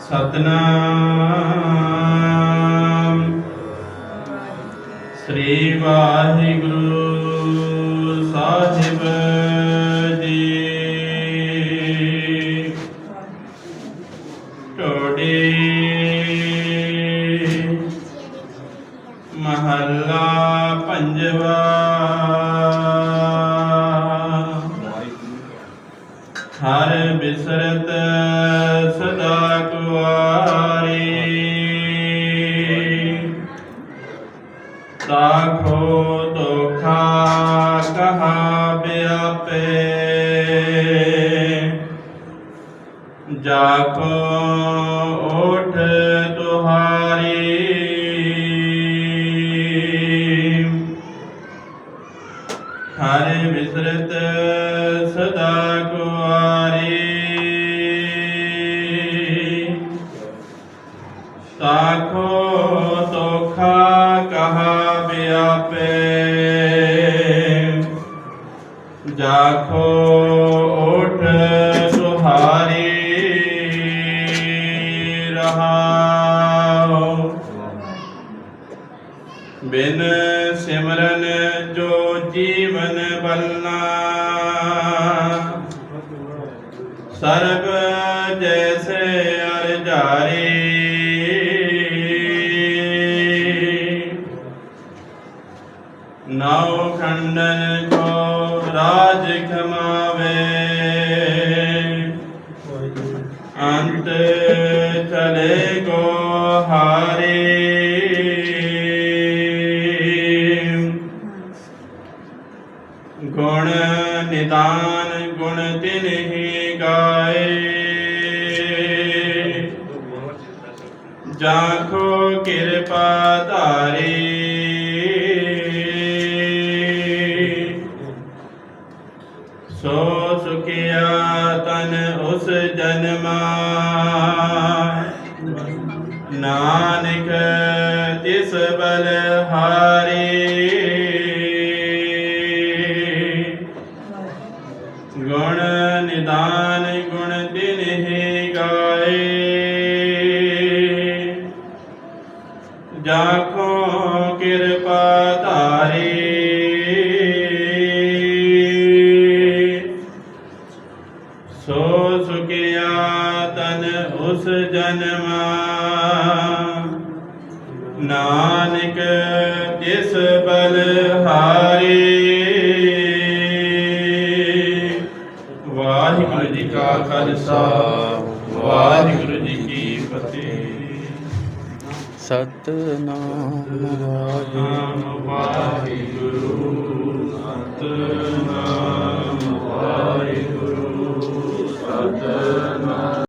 ਸਤਨਾਮ। ਸ੍ਰੀ ਵਾਹਿਗੁਰੂ ਸਾਹਿਬ ਜੀ। ਟੋੜੀ ਮਹੱਲਾ ਪੰਜਵਾ। ਹਰ ਬਿਸਰਤ ਸਦਾ ਕੁਆਰੀ ਤਾਖੋ ਤੋਖਾ ਕਹਾ ਬਿਆਪੇ ਜਾਕੋ ਓਠ ਤੁਹਾਰੀ ਹਰ ਵਿਸਰਤ ਸਦਾ ਕੁਆਰੀ ਤਾਖੋ ਤੋਖਾ ਕਹਾ ਜਾਖੋ ਓਠ ਸੁਹਾਰੀ ਰਹਾਉ ਬਿਨ ਸਿਮਰਨ ਜੋ ਜੀਵਨ ਬਲਨਾ ਸਰਬ ਜੈਸੇ ਅਰ ਜਾਰੀ ਨੌ ਖੰਡਨ ਕੋ ਰਾਜ ਖਮਾਵੇ ਅੰਤ ਚਲੇ ਗੋ ਹਾਰੇ। ਗੁਣ ਨਿਦਾਨ ਗੁਣ ਤਿਨਹੀ ਗਾਏ। ਜਾਖੋ ਕਿਰਪਾ ਧਾਰੀ। ਤਨ ਉਸ ਜਨਮਾ। ਨਾਨਕ ਤਿਸ ਬਲ ਹਾਰੀ। ਗੁਣ ਨਿਦਾਨ ਗੁਣ ਉਸ ਜਨਮਾ। ਨਾਨਕ ਤਿਸ ਬਲ ਹਾਰੀ? ਵਾਹਿਗੁਰੂ ਜੀ ਕਾ ਖਾਲਸਾ ਵਾਹਿਗੁਰੂ ਜੀ ਕੀ ਫਤਿਹ। ਸਤਨਾਮ ਵਾਹਿਗੁਰੂ ਨਾਮ ਵਾਹਿਗੁਰੂ।